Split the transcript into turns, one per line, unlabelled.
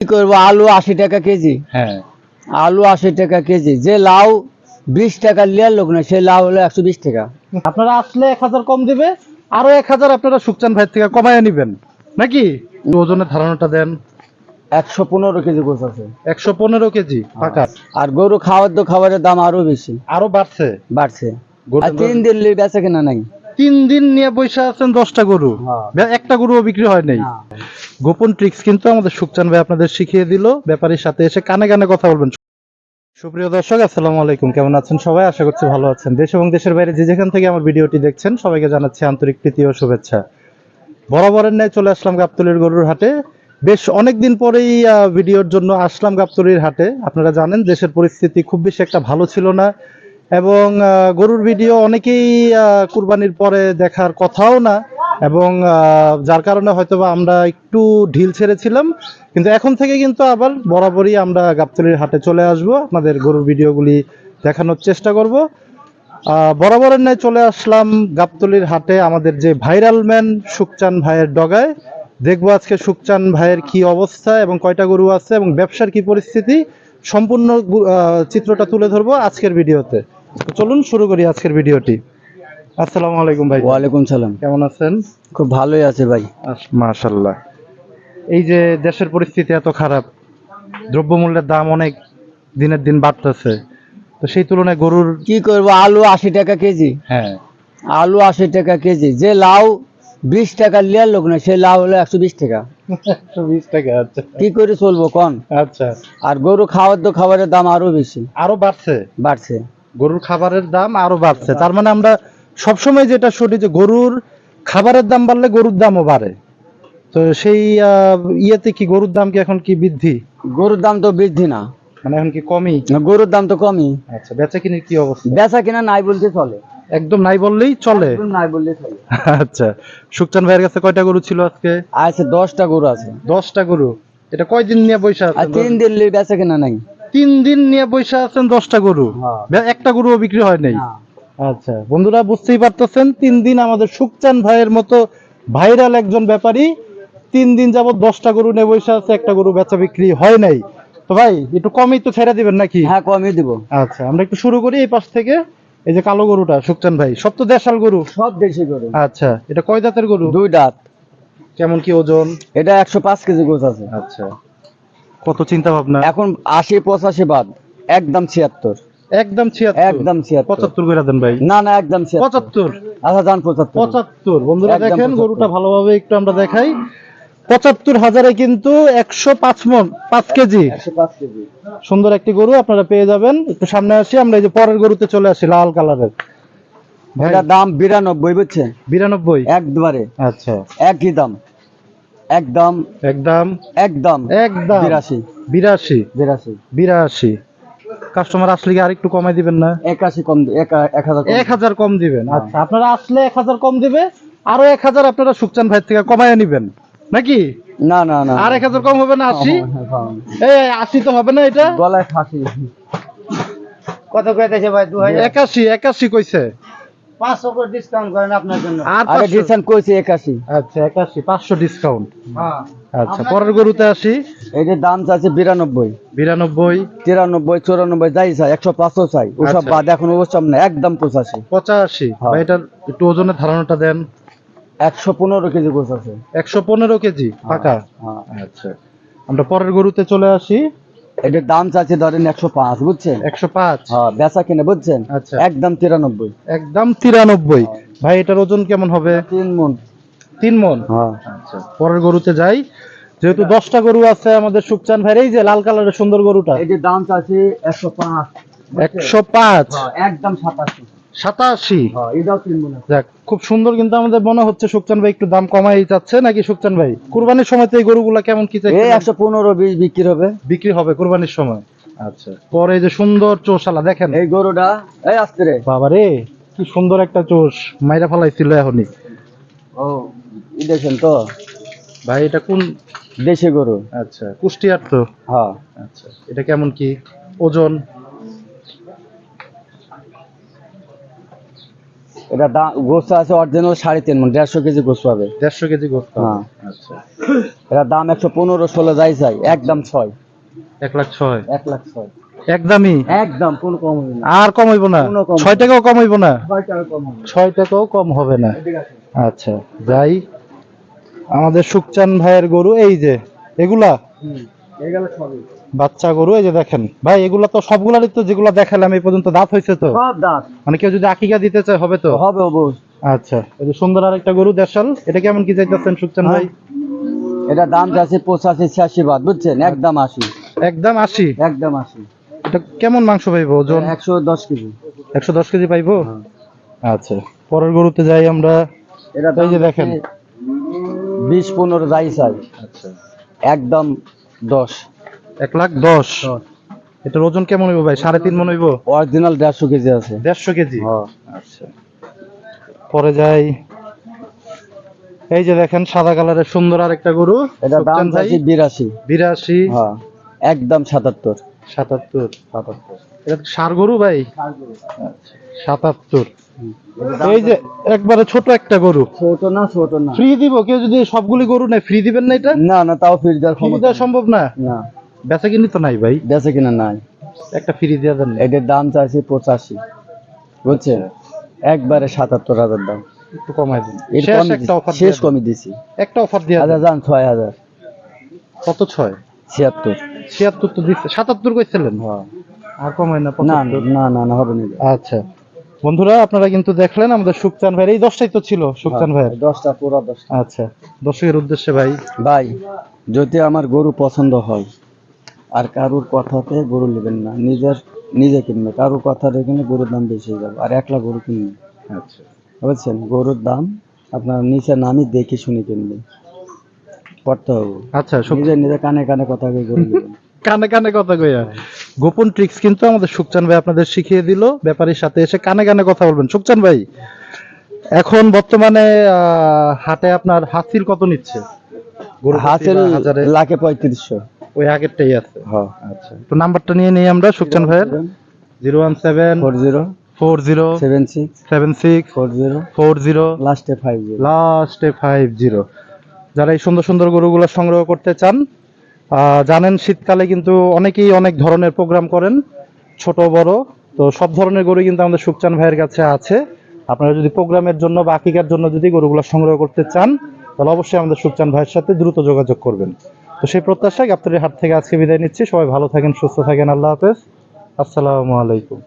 করব আলু আশি টাকা কেজি।
হ্যাঁ।
আলু আশি টাকা কেজি। যে লাউ বিশ টাকা লিয়ার লোক না সেই লাউ হলো একশো বিশ টাকা।
আপনারা আসলে এক হাজার কম দিবে আরও এক হাজার আপনারা সুকচান ভাই থেকে কমায় নিবেন। নাকি? ওজনের ধারণাটা দেন।
একশো পনেরো কেজি গোছ আছে।
একশো পনেরো কেজি ফাঁকা
আর গরু খাওয়ার তো খাবারের দাম আরও বেশি।
আরও বাড়ছে?
বাড়ছে। তিন দিন বেচা কেনা নাই।
তিন দিন নিয়ে বসে আছেন দশটা গরু।
হ্যাঁ।
একটা গরুও বিক্রি হয় নাই। গোপন ট্রিক্স কিন্তু আমাদের সুকচান ভাই আপনাদের শিখিয়ে দিল। ব্যাপারীর সাথে এসে কানে কানে কথা বলবেন। সুপ্রিয় দর্শক আসসালামু আলাইকুম। কেমন আছেন সবাই? আশা করছি ভালো আছেন। দেশ এবং দেশের বাইরে যে যেখান থেকে আমার ভিডিওটি দেখছেন সবাইকে জানাচ্ছি আন্তরিক প্রীতি ও শুভেচ্ছা। বরাবরের ন্যায় চলে আসলাম গাবতলির গরুর হাটে। বেশ অনেক দিন পরেই ভিডিওর জন্য আসলাম গাবতলির হাটে। আপনারা জানেন দেশের পরিস্থিতি খুব বেশি একটা ভালো ছিল না। এবং গরুর ভিডিও অনেকেই কুরবানির পরে দেখার কথাও না। এবং যার কারণে হয়তোবা আমরা একটু ঢিল ছেড়েছিলাম। কিন্তু এখন থেকে কিন্তু আবার বরাবরই আমরা গাবতলির হাটে চলে আসব। আপনাদের গরুর ভিডিওগুলি দেখানোর চেষ্টা করব। বরাবরের ন্যায় চলে আসলাম গাবতলির হাটে আমাদের যে ভাইরাল ম্যান সুকচান ভাইয়ের ডগায়। দেখব আজকে সুকচান ভাইয়ের কি অবস্থা এবং কয়টা গরু আছে এবং ব্যবসার কি পরিস্থিতি। সম্পূর্ণ চিত্রটা তুলে ধরবো আজকের ভিডিওতে। চলুন শুরু করি আজকের ভিডিওটি। আসসালামু আলাইকুম ভাই।
ওয়ালাইকুম সালাম।
কেমন আছেন?
খুব ভালোই আছে ভাই।
মাশাল্লাহ এই যে দেশের পরিস্থিতি এত খারাপ দ্রব্যমূল্যের দাম অনেক দিনের দিন বাড়তেছে। তো সেই তুলনায় গরুর
কি করব আলু আশি টাকা কেজি।
হ্যাঁ।
আলু আশি টাকা কেজি। যে লাউ বিশ টাকা লিয়ার লোক না সেই লাউ হলো একশো বিশ টাকা।
একশো বিশ টাকা আচ্ছা।
কি করে চলবো কন?
আচ্ছা।
আর গরু খাওয়ার তো খাবারের দাম আরও বেশি।
আরও বাড়ছে?
বাড়ছে।
গরুর খাবারের দাম আরও বাড়ছে। তার মানে আমরা সবসময় যেটা শুনি যে গরুর খাবারের দাম বাড়লে গরুর দামও বাড়ে। তো সেই ইয়েতে কি গরুর দাম কি এখন কি বৃদ্ধি?
গরুর দাম তো বৃদ্ধি না।
মানে এখন কি কমই?
গরুর দাম তো কমই।
আচ্ছা বেচা কিনির কি অবস্থা?
বেচা কিনা নাই বলতে চলে।
একদম নাই বললেই চলে।
একদম নাই বললে চলে।
আচ্ছা সুকচান ভাইয়ের কাছে কয়টা গরু ছিল আজকে?
আছে দশটা গরু আছে।
দশটা গরু। এটা কয়দিন নিয়ে বৈশা
আর তিন দিন বেচা কিনা নাই।
তিন দিন নিয়ে বৈশা আছেন দশটা গরু।
হ্যাঁ।
একটা গরুও বিক্রি হয় নাই। আচ্ছা বন্ধুরা বুঝতেই পারতেছেন তিন দিন আমাদের সুকচান ভাইয়ের মতো ভাইরাল একজন ব্যাপারী তিন দিন যাবত দশটা গরু নিয়ে বসে আছে একটা গরু বেচা বিক্রি হয় নাই। তো ভাই একটু কমই তো ছেড়ে দিবেন নাকি?
হ্যাঁ কমই দিব।
আচ্ছা আমরা একটু শুরু করি এই পাশ থেকে এই যে কালো গরুটা সুকচান ভাই সব তো দেশাল গরু?
সব দেশি গরু।
আচ্ছা এটা কয় জাতের গরু?
দুই দাঁত।
কেমন কি ওজন?
এটা একশো পাঁচ কেজি গোছ আছে।
আচ্ছা। কত চিন্তা ভাবনা
এখন আশি পঁচাশি বাদ একদম ছিয়াত্তর।
একদম ছিয়াত্তর?
একদম ছিয়াত্তর।
পঁচাত্তর করে দেন ভাই।
না না একদম
পঁচাত্তর?
আচ্ছা যান পঁচাত্তর।
পঁচাত্তর। বন্ধুরা দেখেন গরুটা ভালোভাবে একটু আমরা দেখাই। পঁচাত্তর হাজারে কিন্তু একশো পাঁচ মন পাঁচ কেজি। সুন্দর একটি গরু আপনারা পেয়ে যাবেন। একটু সামনে আসি আমরা এই যে পরের গরুতে চলে আসি লাল কালারের। ভাই
এটার দাম বিরানব্বই বুঝছে
বিরানব্বই?
একবারে।
আচ্ছা।
একই দাম। একদম
একদম
একদম
একদম।
বিরাশি।
বিরাশি।
বিরাশি।
বিরাশি। কাস্টমার আসলে কি আরেকটু কমাই দিবেন না?
একাশি কম এক হাজার
এক হাজার কম দিবেন।
হ্যাঁ।
আচ্ছা আপনারা আসলে এক হাজার কম দিবে আরও এক হাজার আপনারা সুকচান ভাই থেকে কমায় নিবেন। নাকি?
না না না
আর এক হাজার কম হবে না আশি?
হ্যাঁ, হ্যাঁ।
এই আশি তো হবে না এটা?
গলায় ফাঁসি। কত কইতেছে ভাই? দু
একাশি একাশি কইছে।
পাঁচশো করে ডিসকাউন্ট করেন আপনার জন্য।
আর
আরে
500
ডিসকাউন্ট কইছে একাশি।
আচ্ছা একাশি পাঁচশো ডিসকাউন্ট
হ্যাঁ।
আচ্ছা পরের গরুতে আসি।
এটার দাম চাচ্ছে বিরানব্বই।
বিরানব্বই।
তিরানব্বই চুরানব্বই যাই চাই একশো পাঁচশো চাই। ওসব
আচ্ছা।
বাদ এখন ওসব না একদম পঁচাশি।
পঁচাশি।
হ্যাঁ।
বা এটার একটু ওজনের ধারণাটা দেন।
একশো পনেরো কেজি গোছ আছে।
একশো পনেরো কেজি ফাঁকা
হ্যাঁ।
আচ্ছা। আমরা পরের গরুতে চলে আসি।
এটার দাম চাচ্ছে ধরেন একশো পাঁচ বুঝছেন?
একশো পাঁচ?
হ্যাঁ বেচা কিনে বুঝছেন?
আচ্ছা।
একদম তিরানব্বই।
একদম তিরানব্বই। ভাই এটার ওজন কেমন হবে?
তিন মন।
তিন মন?
হ্যাঁ।
আচ্ছা পরের গরুতে যাই। যেহেতু দশটা গরু আছে আমাদের সুকচান ভাই এই যে লাল কালারের সুন্দর গরুটা।
এটার দাম চাচ্ছে একশো পাঁচ।
একশো পাঁচ?
হ্যাঁ, একদম সাতাশি।
সাতাশি।
হ্যাঁ।
যাক খুব সুন্দর কিন্তু আমাদের মনে হচ্ছে সুকচান ভাই একটু দাম কমাই যাচ্ছে। নাকি সুকচান ভাই কুরবানির সময় তো এই গরুগুলা কেমন কি চাই
একশো পনেরো বিশ বিক্রি হবে।
বিক্রি হবে কুরবানির সময়? আচ্ছা। পরে যে সুন্দর চোষালা দেখেন।
এই গরুটা এই আসতে রে।
বাবা রে কি সুন্দর একটা চোষ মাইরা ফেলাইছিল এখনই।
ও দেখেন তো।
ভাই এটা কোন?
দেশি গরু।
আচ্ছা কুষ্টিয়ার তো?
হ্যাঁ।
আচ্ছা এটা কেমন কি? ওজন?
এটা গোস্ত আছে অরিজিনাল সাড়ে তিন মন দেড়শো কেজি গোস্ত হবে।
দেড়শো কেজি গোস্ত
হ্যাঁ।
আচ্ছা।
এটা দাম একশো পনেরো ষোলো যাই চাই একদম ছয়।
এক লাখ ছয়?
এক লাখ ছয়।
একদমই
একদম কোনো কম হবে না।
আর কম হইব না? ছয় টাকাও কম হইব না?
ছয়
টাকাও কম হবে না। আচ্ছা যাই। আমাদের সুকচান ভাইয়ের গরু এই যে এগুলা?
হুম এই গেল সবই।
বাচ্চা গরু এই যে দেখেন। ভাই এগুলা তো সবগুলারই তো যেগুলা দেখালাম এই পর্যন্ত দাঁত হয়েছে তো?
সব দাঁত।
মানে কেউ যদি আকিকা দিতে চায় হবে তো?
হবে অবশ্য
আচ্ছা এই যে সুন্দর আর একটা গরু দেড়শাল এটা কেমন কি চাইতেছেন সুকচান ভাই?
এটা দাম যাচ্ছে পঁচাশি ছিয়াশি বাদ বুঝছেন? একদম আশি।
একদম আশি?
একদম আশি।
এটা কেমন মাংস পাইবো ওজন?
একশো দশ কেজি।
একশো দশ কেজি পাইবো?
হ্যাঁ।
আচ্ছা পরের গরুতে যাই আমরা।
এটা তো
এই যে দেখেন।
বিশ পনেরো যাই চাই।
আচ্ছা।
একদম দশ।
এক লাখ দশ। এটার ওজন কেমন হইব ভাই? সাড়ে তিন মন হইব?
অরিজিনাল দেড়শো কেজি আছে।
দেড়শো কেজি। আচ্ছা। পরে যাই। এই যে দেখেন সাদা কালারের সুন্দর আর একটা গরু।
এটা দাম চাইছি বিরাশি।
বিরাশি।
একদম সাতাত্তর।
সাতাত্তর সাতাত্তর। এটা সার গরু ভাই? আচ্ছা, সাতাত্তর। এই যে একবারে ছোট একটা গরু।
ছোট না ছোট না।
ফ্রি দিব? কেউ যদি সবগুলি গরু নেয় ফ্রি দিবেন না এটা?
না না তাও ফির দেওয়ার
ফ্রি
ক্ষমতা
দেওয়া সম্ভব না?
না।
বেচা কিনি তো নাই ভাই।
বেঁচে কিনা নাই।
একটা ফ্রি দিয়ে দেন না।
এটার দাম চাইছি পঁচাশি বুঝছেন? একবারে সাতাত্তর হাজার দাম।
একটু কমাই দিন। শেষ
কমই
একটা
দিছি- কমই
একটা অফার দিয়ে
হাজার। যান ছয় হাজার।
কত ছয়?
ছিয়াত্তর।
ছিয়াত্তর তো দিচ্ছে সাতাত্তর কইছিলেন?
হ্যাঁ।
আর কমায় না
না না না না হবে না।
আচ্ছা। বন্ধুরা আপনারা কিন্তু দেখলেন আমাদের সুকচান ভাইয়ের এই দশটাই তো ছিল সুকচান ভাইয়ের।
দশটা পুরো দশটা।
আচ্ছা দর্শকের উদ্দেশ্যে ভাই।
ভাই যদি আমার গরু পছন্দ হয় আর কারুর কথাতে গরু নেবেন না। নিজের নিজে কিনবে। কারুর কথা কিনে গরুর দাম বেশি যাবে। আর একলা গরু কিনবে।
আচ্ছা।
বুঝছেন? গরুর দাম আপনার নিচে নামি দেখে শুনে কিনবে। করতে হবে।
আচ্ছা
নিজে নিজে কানে কানে কথা কয়ে গরু নেবেন।
কানে কানে কথা কইয়া গোপন ট্রিক্স কিন্তু আমাদের সুকচান ভাই আপনাদের শিখিয়ে দিল। ব্যাপারীর সাথে এসে কানে কানে কথা বলবেন। সুকচান ভাই এখন বর্তমানে আহ, হাটে আপনার হাসিল কত নিচ্ছে?
হাসেল লাখে পঁয়ত্রিশশো।
ওই আগেরটাই আছে।
হ্যাঁ
আচ্ছা। তো নাম্বারটা নিয়ে নেই আমরা সুকচান ভাইয়ের। Zero one seven
four zero
four zero
seven six
seven six
four zero
four zero
লাস্টে ফাইভ জিরো
লাস্টে ফাইভ জিরো যারা এই সুন্দর সুন্দর গরুগুলো সংগ্রহ করতে চান জানেন শীতকালে কিন্তু অনেকেই অনেক ধরনের প্রোগ্রাম করেন ছোট বড়। তো সব ধরনের গরু কিন্তু আমাদের সুকচান ভাইয়ের কাছে আছে। আপনারা যদি প্রোগ্রামের জন্য বা আকিকার জন্য যদি গরুগুলো সংগ্রহ করতে চান তাহলে অবশ্যই আমাদের সুকচান ভাইয়ের সাথে দ্রুত যোগাযোগ করবেন। তো সেই প্রত্যাশায় আপনাদের হাত থেকে আজকে বিদায় নিচ্ছি। সবাই ভালো থাকেন, সুস্থ থাকেন। আল্লাহ হাফেজ। আসসালামু আলাইকুম।